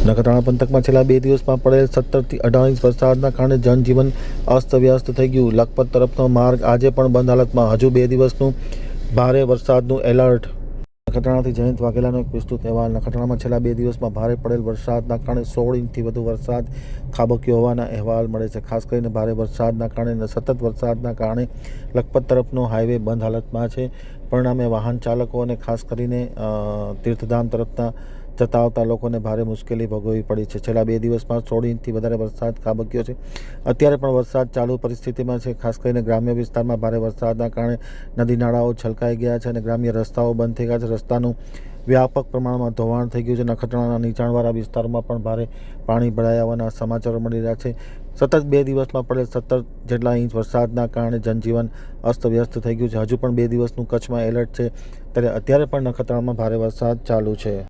નખત્રાણા પંથકમાં છેલ્લા બે દિવસમાં પડેલ સત્તરથી અઢાર વરસાદના કારણે જનજીવન અસ્તવ્યસ્ત થઈ ગયું. લખપત તરફનો માર્ગ આજે પણ બંધ હાલતમાં. હજુ બે દિવસનું ભારે વરસાદનું એલર્ટ. નખત્રાણાથી જયંત વાઘેલાનો એક વિસ્તૃત અહેવાલ. નખત્રાણામાં છેલ્લા બે દિવસમાં ભારે પડેલ વરસાદના કારણે સોળ ઇંચથી વધુ વરસાદ ખાબક્યો હોવાના અહેવાલ મળે છે. ખાસ કરીને ભારે વરસાદના કારણે સતત વરસાદના કારણે લખપત તરફનો હાઈવે બંધ હાલતમાં છે. પરિણામે વાહન ચાલકો અને ખાસ કરીને તીર્થધામ તરફના જતા આવતા લોકોને ભારે મુશ્કેલી ભોગવવી પડી છે. છેલ્લા બે દિવસમાં સોળ ઇંચથી વધારે વરસાદ ખાબક્યો છે. અત્યારે પણ વરસાદ ચાલુ પરિસ્થિતિમાં છે. ખાસ કરીને ગ્રામ્ય વિસ્તારમાં ભારે વરસાદના કારણે નદી નાળાઓ છલકાઈ ગયા છે અને ગ્રામ્ય રસ્તાઓ બંધ થઈ ગયા છે. રસ્તાનું વ્યાપક પ્રમાણમાં ધોવાણ થઈ ગયું છે. નખત્રાણાના નીચાણવાળા વિસ્તારમાં પણ ભારે પાણી ભરાયા હોવાના સમાચારો મળી રહ્યા છે. સતત બે દિવસમાં પડેલ સત્તર જેટલા ઇંચ વરસાદના કારણે જનજીવન અસ્તવ્યસ્ત થઈ ગયું છે. હજુ પણ બે દિવસનું કચ્છમાં એલર્ટ છે. ત્યારે અત્યારે પણ નખત્રાણામાં ભારે વરસાદ ચાલુ છે.